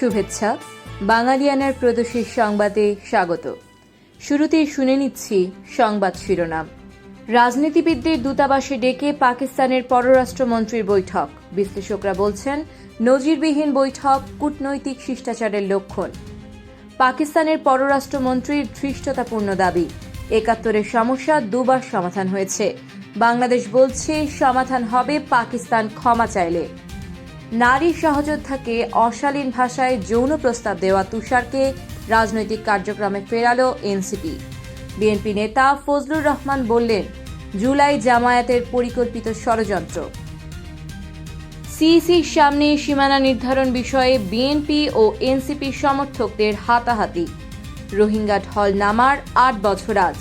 শুভেচ্ছা। বাঙালিয়ানার প্রদোষীর সংবাদে স্বাগত। শুরুতেই শুনে নিচ্ছি সংবাদ শিরোনাম। রাজনীতিবিদদের দূতাবাসে ডেকে পাকিস্তানের পররাষ্ট্রমন্ত্রীর বৈঠক। বিশ্লেষকরা বলছেন, নজিরবিহীন বৈঠক, কূটনৈতিক শিষ্টাচারের লক্ষণ। পাকিস্তানের পররাষ্ট্রমন্ত্রীর ধৃষ্টতাপূর্ণ দাবি, একাত্তরের সমস্যা দুবার সমাধান হয়েছে। বাংলাদেশ বলছে, সমাধান হবে পাকিস্তান ক্ষমা চাইলে। নারী সহযোদ্ধাকে অশালীন ভাষায় যৌন প্রস্তাব দেওয়া তুষারকে রাজনৈতিক কার্যক্রমে ফেরালো এনসিপি। বিএনপি নেতা ফজলুর রহমান বললেন, জুলাই জামায়াতের পরিকল্পিত ষড়যন্ত্র। সিইসির সামনে সীমানা নির্ধারণ বিষয়ে বিএনপি ও এনসিপি সমর্থকদের হাতাহাতি। রোহিঙ্গা ঢল নামার আট বছর আজ।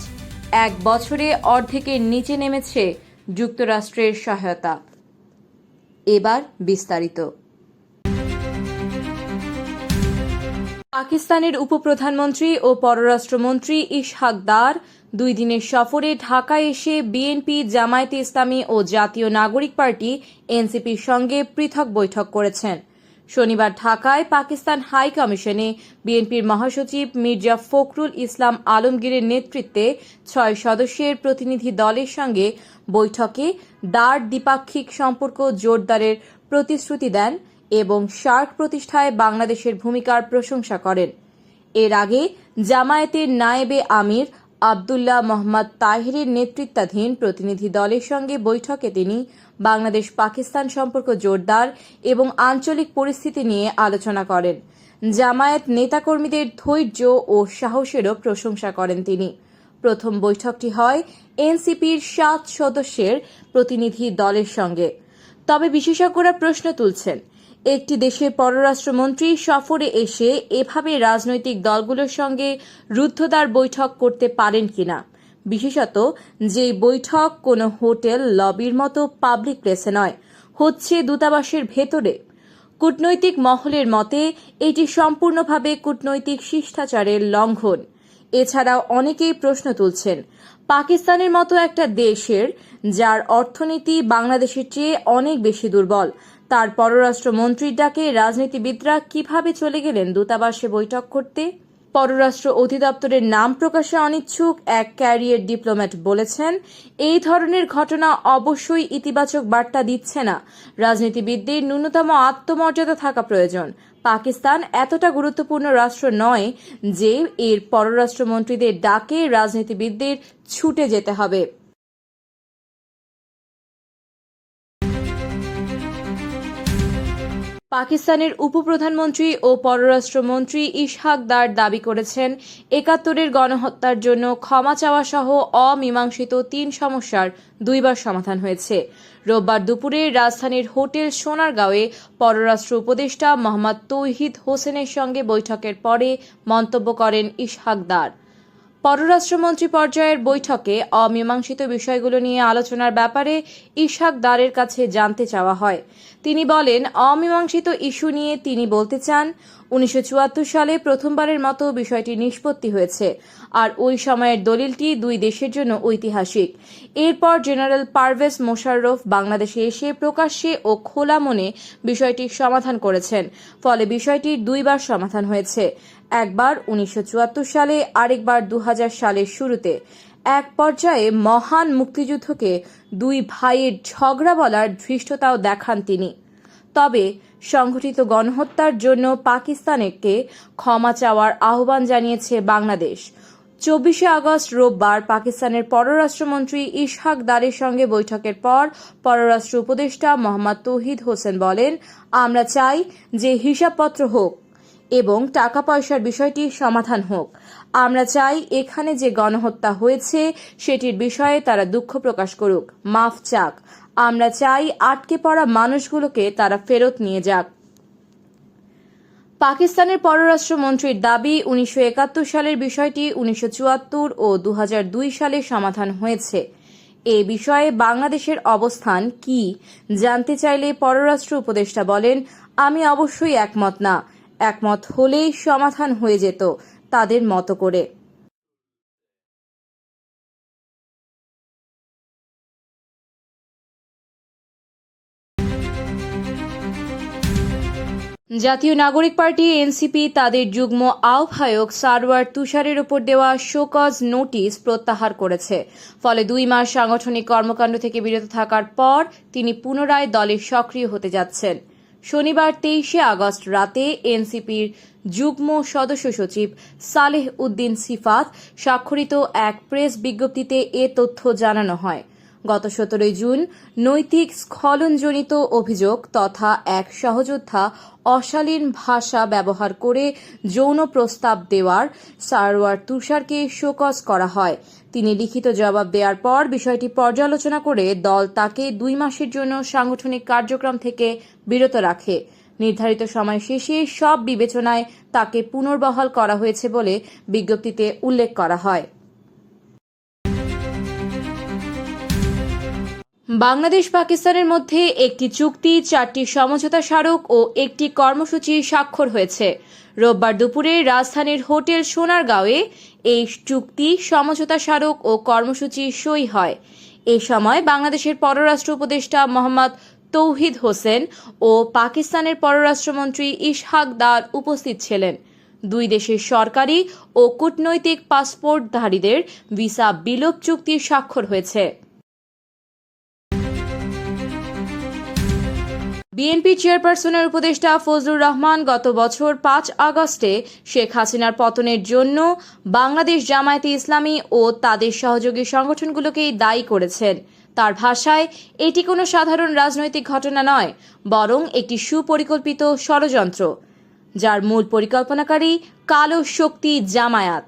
এক বছরে অর্ধেকের নিচে নেমেছে যুক্তরাষ্ট্রের সহায়তা। এবার বিস্তারিত। পাকিস্তানের উপপ্রধানমন্ত্রী ও পররাষ্ট্রমন্ত্রী ইশহাক দার দুই দিনের সফরে ঢাকায় এসে বিএনপি, জামায়াতে ইসলামী ও জাতীয় নাগরিক পার্টি, এনসিপির সঙ্গে পৃথক বৈঠক করেছেন। শনিবার ঢাকায় পাকিস্তান হাই কমিশনে বিএনপির মহাসচিব মির্জা ফখরুল ইসলাম আলমগীরের নেতৃত্বে ছয় সদস্যের প্রতিনিধি দলের সঙ্গে বৈঠকে দার দ্বিপাক্ষিক সম্পর্ক জোরদারের প্রতিশ্রুতি দেন এবং সার্ক প্রতিষ্ঠায় বাংলাদেশের ভূমিকার প্রশংসা করেন। এর আগে জামায়াতের নায়েবে আমির আবদুল্লাহ মোহাম্মদ তাহিরের নেতৃত্বাধীন প্রতিনিধি দলের সঙ্গে বৈঠকে তিনি বাংলাদেশ পাকিস্তান সম্পর্ক জোরদার এবং আঞ্চলিক পরিস্থিতি নিয়ে আলোচনা করেন। জামায়াত নেতাকর্মীদের ধৈর্য ও সাহসেরও প্রশংসা করেন তিনি। প্রথম বৈঠকটি হয় এনসিপির সাত সদস্যের প্রতিনিধি দলের সঙ্গে। তবে বিশেষজ্ঞরা প্রশ্ন তুলছেন একটি দেশের পররাষ্ট্রমন্ত্রী সফরে এসে এভাবে রাজনৈতিক দলগুলোর সঙ্গে রুদ্ধদ্বার বৈঠক করতে পারেন কিনা? বিশেষত যে বৈঠক কোনো হোটেল, লবির মতো পাবলিক প্লেসে নয়, হচ্ছে দূতাবাসের ভেতরে। কূটনৈতিক মহলের মতে, এটি সম্পূর্ণভাবে কূটনৈতিক শিষ্টাচারের লঙ্ঘন। এছাড়াও অনেকেই প্রশ্ন তুলছেন, পাকিস্তানের মতো একটা দেশের, যার অর্থনীতি বাংলাদেশের চেয়ে অনেক বেশি দুর্বল তার পররাষ্ট্রমন্ত্রীর ডাকে রাজনীতিবিদরা কীভাবে চলে গেলেন দূতাবাসে বৈঠক করতে? পররাষ্ট্র অধিদপ্তরের নাম প্রকাশে অনিচ্ছুক এক ক্যারিয়ার ডিপ্লোম্যাট বলেছেন, এই ধরনের ঘটনা অবশ্যই ইতিবাচক বার্তা দিচ্ছে না। রাজনীতিবিদদের ন্যূনতম আত্মমর্যাদা থাকা প্রয়োজন। পাকিস্তান এতটা গুরুত্বপূর্ণ রাষ্ট্র নয় যে এর পররাষ্ট্রমন্ত্রীদের ডাকে রাজনীতিবিদদের ছুটে যেতে হবে। পাকিস্তানের উপপ্রধানমন্ত্রী ও পররাষ্ট্রমন্ত্রী ইশহাক দার দাবি করেছেন, একাত্তরের গণহত্যার জন্য ক্ষমা চাওয়া সহ অমীমাংসিত তিন সমস্যার দুইবার সমাধান হয়েছে। রোববার দুপুরে রাজধানীর হোটেল সোনারগাঁওয়ে পররাষ্ট্র উপদেষ্টা মোহাম্মদ তৌহিদ হোসেনের সঙ্গে বৈঠকের পরে মন্তব্য করেন ইশহাক দার। পররাষ্ট্রমন্ত্রী পর্যায়ের বৈঠকে অমীমাংসিত বিষয়গুলো নিয়ে আলোচনার ব্যাপারে ইশাক দারের কাছে জানতে চাওয়া হয়। তিনি বলেন, অমীমাংসিত ইস্যু নিয়ে তিনি বলতে চান, উনিশশো চুয়াত্তর সালে প্রথমবারের মতো বিষয়টি নিষ্পত্তি হয়েছে আর ওই সময়ের দলিলটি দুই দেশের জন্য ঐতিহাসিক। এরপর জেনারেল পারভেজ মোশাররফ বাংলাদেশে এসে প্রকাশ্যে ও খোলা মনে বিষয়টির সমাধান করেছেন, ফলে বিষয়টির দুইবার সমাধান হয়েছে। একবার উনিশশো চুয়াত্তর সালে, আরেকবার দু হাজার সালের শুরুতে। এক পর্যায়ে মহান মুক্তিযুদ্ধকে দুই ভাইয়ের ঝগড়া বলার ধৃষ্টতাও দেখান তিনি। তবে সংঘটিত গণহত্যার জন্য পাকিস্তানকে ক্ষমা চাওয়ার আহ্বান জানিয়েছে বাংলাদেশ। চব্বিশে আগস্ট রোববার পাকিস্তানের পররাষ্ট্রমন্ত্রী ইশহাক দারের সঙ্গে বৈঠকের পর পররাষ্ট্র উপদেষ্টা মোহাম্মদ তৌহিদ হোসেন বলেন, আমরা চাই যে হিসাবপত্র হোক এবং টাকা পয়সার বিষয়টি সমাধান হোক। আমরা চাই এখানে যে গণহত্যা হয়েছে, সেটির বিষয়ে তারা দুঃখ প্রকাশ করুক। মাফ চাক। আমরা চাই আটকে পড়া মানুষগুলোকে তারা ফেরত নিয়ে যাক। পাকিস্তানের পররাষ্ট্রমন্ত্রীর দাবি উনিশশো একাত্তর সালের বিষয়টি উনিশশো চুয়াত্তর ও দু হাজার দুই সালে সমাধান হয়েছে। এ বিষয়ে বাংলাদেশের অবস্থান কি জানতে চাইলে পররাষ্ট্র উপদেষ্টা বলেন, আমি অবশ্যই একমত না। একমত হলেই সমাধান হয়ে যেত তাদের মতো করে। জাতীয় নাগরিক পার্টি, এনসিপি, তাদের যুগ্ম আহ্বায়ক সারওয়ার তুষারের উপর দেওয়া শোকজ নোটিশ প্রত্যাহার করেছে। ফলে দুই মাস সাংগঠনিক কর্মকাণ্ড থেকে বিরত থাকার পর তিনি পুনরায় দলে সক্রিয় হতে যাচ্ছেন। শনিবার তেইশে আগস্ট রাতে এনসিপির যুগ্ম সদস্য সচিব সালেহ উদ্দিন সিফাত স্বাক্ষরিত এক প্রেস বিজ্ঞপ্তিতে এ তথ্য জানানো হয়। গত সতেরোই জুন নৈতিক স্খলনজনিত অভিযোগ তথা এক সহযোদ্ধা অশালীন ভাষা ব্যবহার করে যৌন প্রস্তাব দেওয়ার সারওয়ার তুষারকে শোকজ করা হয়। তিনি লিখিত জবাব দেওয়ার পর বিষয়টি পর্যালোচনা করে দল তাকে দুই মাসের জন্য সাংগঠনিক কার্যক্রম থেকে বিরত রাখে। নির্ধারিত সময় শেষে সব বিবেচনায় তাকে পুনর্বহাল করা হয়েছে বলে বিজ্ঞপ্তিতে উল্লেখ করা হয়। বাংলাদেশ পাকিস্তানের মধ্যে একটি চুক্তি, চারটি সমঝোতা স্মারক ও একটি কর্মসূচি স্বাক্ষর হয়েছে। রোববার দুপুরে রাজধানীর হোটেল সোনারগাঁওয়ে এই চুক্তি, সমঝোতা স্মারক ও কর্মসূচি সই হয়। এ সময় বাংলাদেশের পররাষ্ট্র উপদেষ্টা মোহাম্মদ তৌহিদ হোসেন ও পাকিস্তানের পররাষ্ট্রমন্ত্রী ইশহাক দার উপস্থিত ছিলেন। দুই দেশের সরকারি ও কূটনৈতিক পাসপোর্টধারীদের ভিসা বিলোপ চুক্তি স্বাক্ষর হয়েছে। বিএনপি চেয়ারপারসনের উপদেষ্টা ফজলুর রহমান গত বছর পাঁচ আগস্টে শেখ হাসিনার পতনের জন্য বাংলাদেশ জামায়াতে ইসলামী ও তাদের সহযোগী সংগঠনগুলোকেই দায়ী করেছেন। তার ভাষায়, এটি কোনো সাধারণ রাজনৈতিক ঘটনা নয়, বরং একটি সুপরিকল্পিত ষড়যন্ত্র, যার মূল পরিকল্পনাকারী কালো শক্তি জামায়াত।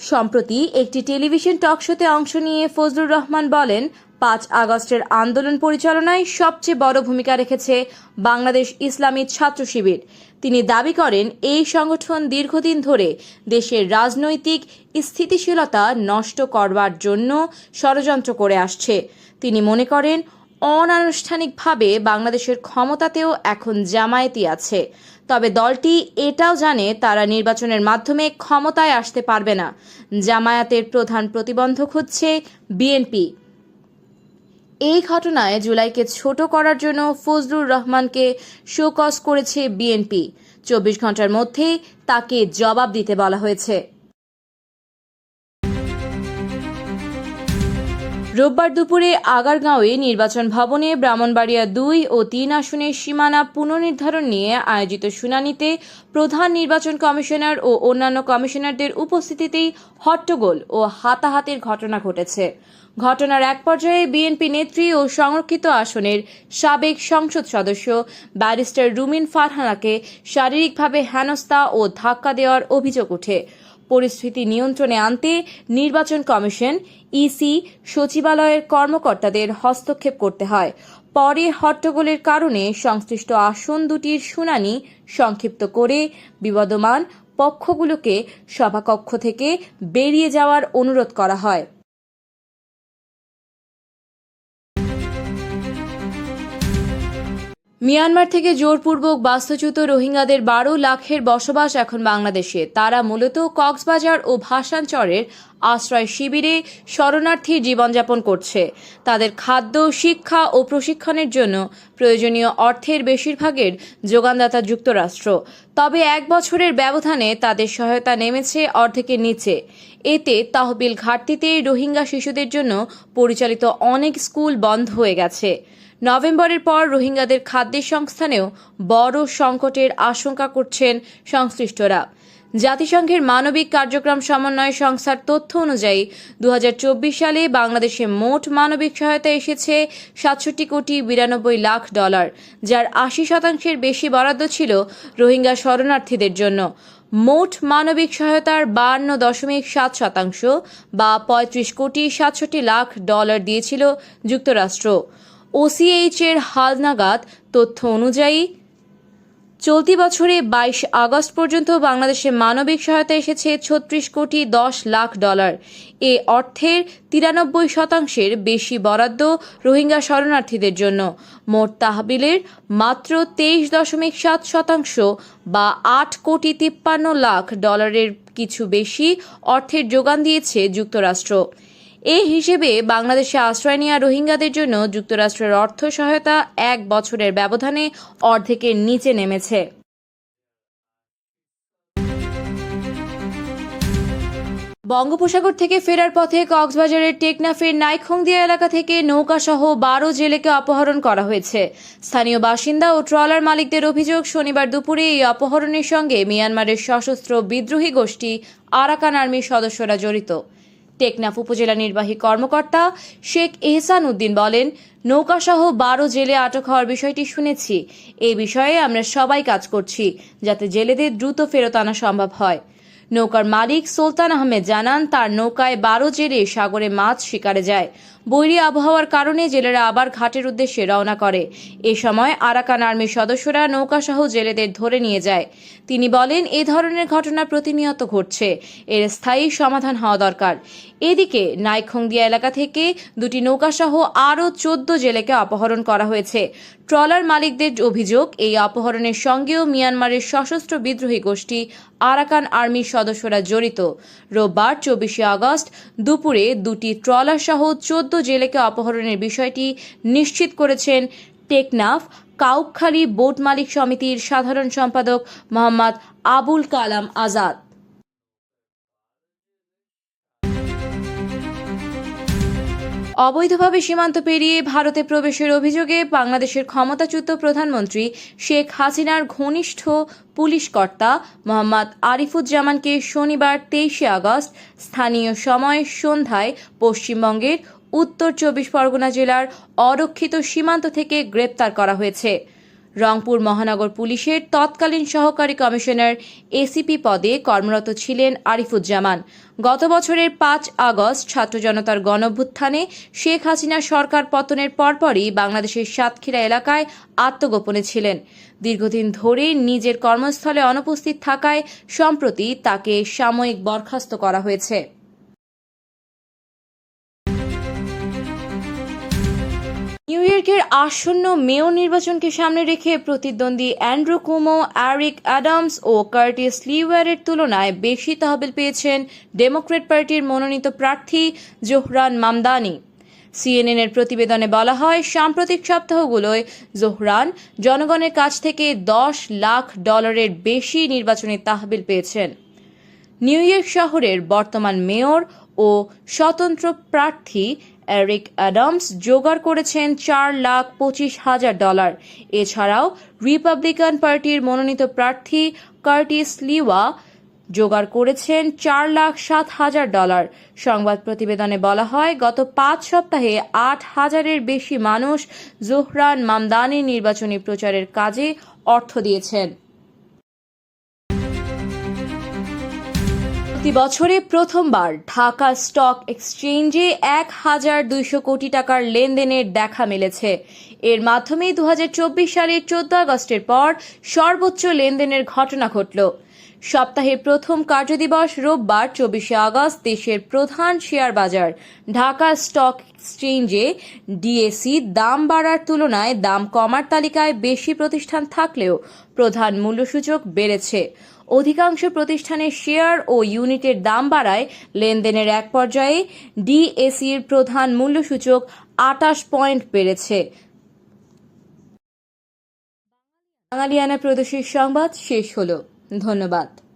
সম্প্রতি একটি টেলিভিশন টকশোতে অংশ নিয়ে ফজলুর রহমান বলেন পাঁচ আগস্টের আন্দোলন পরিচালনায় সবচেয়ে বড় ভূমিকা রেখেছে বাংলাদেশ ইসলামী ছাত্র শিবির। তিনি দাবি করেন, এই সংগঠন দীর্ঘদিন ধরে দেশের রাজনৈতিক স্থিতিশীলতা নষ্ট করবার জন্য ষড়যন্ত্র করে আসছে। তিনি মনে করেন, অনানুষ্ঠানিকভাবে বাংলাদেশের ক্ষমতাতেও এখন জামায়াতি আছে। তবে দলটি এটাও জানে তারা নির্বাচনের মাধ্যমে ক্ষমতায় আসতে পারবে না। জামায়াতের প্রধান প্রতিবন্ধক হচ্ছে বিএনপি। এই ঘটনায় জুলাইকে ছোট করার জন্য ফজলুর রহমানকে শোকস করেছে বিএনপি। চব্বিশ ঘণ্টার মধ্যে তাকে জবাব দিতে বলা হয়েছে। রোববার দুপুরে আগারগাঁওয়ে নির্বাচন ভবনে ব্রাহ্মণবাড়িয়া দুই ও তিন আসনের সীমানা পুনর্নির্ধারণ নিয়ে আয়োজিত শুনানিতে প্রধান নির্বাচন কমিশনার ও অন্যান্য কমিশনারদের উপস্থিতিতেই হট্টগোল ও হাতাহাতির ঘটনা ঘটেছে। ঘটনার এক পর্যায়ে বিএনপি নেত্রী ও সংরক্ষিত আসনের সাবেক সংসদ সদস্য ব্যারিস্টার রুমিন ফারহানাকে শারীরিকভাবে হেনস্থা ও ধাক্কা দেওয়ার অভিযোগ ওঠে। পরিস্থিতি নিয়ন্ত্রণে আনতে নির্বাচন কমিশন ইসি সচিবালয়ের কর্মকর্তাদের হস্তক্ষেপ করতে হয়। পরে হট্টগোলের কারণে সংশ্লিষ্ট আসন দুটির শুনানি সংক্ষিপ্ত করে বিবদমান পক্ষগুলোকে সভাকক্ষ থেকে বেরিয়ে যাওয়ার অনুরোধ করা হয়। মিয়ানমার থেকে জোরপূর্বক বাস্তুচ্যুত রোহিঙ্গাদের বারো লাখের বসবাস এখন বাংলাদেশে। তারা মূলত কক্সবাজার ও ভাসানচরের আশ্রয় শিবিরে শরণার্থীর জীবনযাপন করছে। তাদের খাদ্য, শিক্ষা ও প্রশিক্ষণের জন্য প্রয়োজনীয় অর্থের বেশিরভাগের যোগানদাতা যুক্তরাষ্ট্র। তবে এক বছরের ব্যবধানে তাদের সহায়তা নেমেছে অর্ধেকের নিচে। এতে তহবিল ঘাটতিতে রোহিঙ্গা শিশুদের জন্য পরিচালিত অনেক স্কুল বন্ধ হয়ে গেছে। নভেম্বরের পর রোহিঙ্গাদের খাদ্যের সংস্থানেও বড় সংকটের আশঙ্কা করছেন সংশ্লিষ্টরা। জাতিসংঘের মানবিক কার্যক্রম সমন্বয় সংস্থার তথ্য অনুযায়ী দু হাজার চব্বিশ সালে বাংলাদেশে মোট মানবিক সহায়তা এসেছে সাতষট্টি কোটি বিরানব্বই লাখ ডলার, যার আশি শতাংশের বেশি বরাদ্দ ছিল রোহিঙ্গা শরণার্থীদের জন্য। মোট মানবিক সহায়তার বান্ন দশমিক সাত শতাংশ বা পঁয়ত্রিশ কোটি সাতষট্টি লাখ ডলার দিয়েছিল যুক্তরাষ্ট্র। ওসিএইচ এর হালনাগাদ তথ্য অনুযায়ী, চলতি বছরে বাইশ আগস্ট পর্যন্ত বাংলাদেশে মানবিক সহায়তা এসেছে ছত্রিশ কোটি দশ লাখ ডলার। এ অর্থের তিরানব্বই শতাংশের বেশি বরাদ্দ রোহিঙ্গা শরণার্থীদের জন্য। মোট তাহবিলের মাত্র তেইশ দশমিক সাত শতাংশ বা আট কোটি তিপ্পান্ন লাখ ডলারের কিছু বেশি অর্থের যোগান দিয়েছে যুক্তরাষ্ট্র। এ হিসেবে বাংলাদেশে আশ্রয় নেওয়া রোহিঙ্গাদের জন্য যুক্তরাষ্ট্রের অর্থ সহায়তা এক বছরের ব্যবধানে অর্ধেকের নিচে নেমেছে। বঙ্গোপসাগর থেকে ফেরার পথে কক্সবাজারের টেকনাফের নাইখংদিয়া এলাকা থেকে নৌকাসহ বারো জেলেকে অপহরণ করা হয়েছে। স্থানীয় বাসিন্দা ও ট্রলার মালিকদের অভিযোগ, শনিবার দুপুরে এই অপহরণের সঙ্গে মিয়ানমারের সশস্ত্র বিদ্রোহী গোষ্ঠী আরাকান আর্মির সদস্যরা জড়িত। টেকনাফ উপজেলা নির্বাহী কর্মকর্তা শেখ এহসান উদ্দিন বলেন, নৌকাসহ বারো জেলে আটক হওয়ার বিষয়টি শুনেছি। এ বিষয়ে আমরা সবাই কাজ করছি, যাতে জেলেদের দ্রুত ফেরত আনা সম্ভব হয়। নৌকার মালিক সুলতান আহমেদ জানান, তার নৌকায় বারো জেলে সাগরে মাছ শিকারে যায়। বৈরী আবহাওয়ার কারণে জেলেরা আবার ঘাটের উদ্দেশ্যে রওনা করে। এ সময় আরাকান আর্মির সদস্যরা নৌকাসহ জেলেদের ধরে নিয়ে যায়। তিনি বলেন, এ ধরনের ঘটনা প্রতিনিয়ত ঘটছে। এর স্থায়ী সমাধান হওয়া দরকার। এদিকে নাইখংদিয়া এলাকা থেকে দুটি নৌকাসহ আরও চোদ্দ জেলেকে অপহরণ করা হয়েছে। ট্রলার মালিকদের অভিযোগ, এই অপহরণের সঙ্গেও মিয়ানমারের সশস্ত্র বিদ্রোহী গোষ্ঠী আরাকান আর্মির সদস্যরা জড়িত। রোববার চব্বিশে আগস্ট দুপুরে দুটি ট্রলার সহ চোদ্দ জেলেকে অপহরণের বিষয়টি নিশ্চিত করেছেন টেকনাফ কাউখালী বোট মালিক সমিতির সাধারণ সম্পাদক মোহাম্মদ আবুল কালাম আজাদ। অবৈধভাবে সীমান্ত পেরিয়ে ভারতে প্রবেশের অভিযোগে বাংলাদেশের ক্ষমতাচ্যুত প্রধানমন্ত্রী শেখ হাসিনার ঘনিষ্ঠ পুলিশ কর্তা মোহাম্মদ আরিফুজ্জামানকে শনিবার তেইশে আগস্ট স্থানীয় সময় সন্ধ্যায় পশ্চিমবঙ্গের উত্তর চব্বিশ পরগনা জেলার অরক্ষিত সীমান্ত থেকে গ্রেপ্তার করা হয়েছে। রংপুর মহানগর পুলিশের তৎকালীন সহকারী কমিশনার এসিপি পদে কর্মরত ছিলেন আরিফুজ্জামান। গত বছরের পাঁচ আগস্ট ছাত্র জনতার গণভ্যুত্থানে শেখ হাসিনা সরকার পতনের পরপরই বাংলাদেশের সাতক্ষীরা এলাকায় আত্মগোপনে ছিলেন। দীর্ঘদিন ধরে নিজের কর্মস্থলে অনুপস্থিত থাকায় সম্প্রতি তাকে সাময়িক বরখাস্ত করা হয়েছে। নিউ ইয়র্কের আসন্ন মেয়র নির্বাচনকে সামনে রেখে প্রতিদ্বন্দ্বী অ্যান্ড্রু কুমো, অ্যারিক অ্যাডামস ও কার্টিস লিওয়ারের তুলনায় বেশি তহবিল পেয়েছেন ডেমোক্রেট পার্টির মনোনীত প্রার্থী জোহরান মামদানি। সিএনএনের প্রতিবেদনে বলা হয়, সাম্প্রতিক সপ্তাহগুলোয় জোহরান জনগণের কাছ থেকে দশ লাখ ডলারের বেশি নির্বাচনী তহবিল পেয়েছেন। নিউ ইয়র্ক শহরের বর্তমান মেয়র ও স্বতন্ত্র প্রার্থী এরিক অ্যাডামস জোগাড় করেছেন চার লাখ পঁচিশ হাজার ডলার। এছাড়াও রিপাবলিকান পার্টির মনোনীত প্রার্থী কার্টিস লিওয়া জোগাড় করেছেন চার লাখ সাত হাজার ডলার। সংবাদ প্রতিবেদনে বলা হয়, গত পাঁচ সপ্তাহে আট হাজারের বেশি মানুষ জোহরান মামদানির নির্বাচনী প্রচারের কাজে অর্থ দিয়েছেন। প্রতি বছরে প্রথমবার ঢাকা স্টক এক্সচেঞ্জে এক হাজার দুইশো কোটি টাকার লেনদেনের দেখা মিলেছে। এর মাধ্যমে দু হাজার চব্বিশ সালের চোদ্দ আগস্টের পর সর্বোচ্চ লেনদেনের ঘটনা ঘটল। সপ্তাহের প্রথম কার্যদিবস রোববার, চব্বিশে আগস্ট, দেশের প্রধান শেয়ার বাজার ঢাকা স্টক এক্সচেঞ্জে ডিএসি দাম বাড়ার তুলনায় দাম কমার তালিকায় বেশি প্রতিষ্ঠান থাকলেও প্রধান মূল্যসূচক বেড়েছে। অধিকাংশ প্রতিষ্ঠানের শেয়ার ও ইউনিটের দাম বাড়ায়। লেনদেনের এক পর্যায়ে ডিএসির প্রধান মূল্যসূচক আটাশ পয়েন্ট বেড়েছে। বাঙালিয়ানা প্রদেশের সংবাদ শেষ হলো। ধন্যবাদ।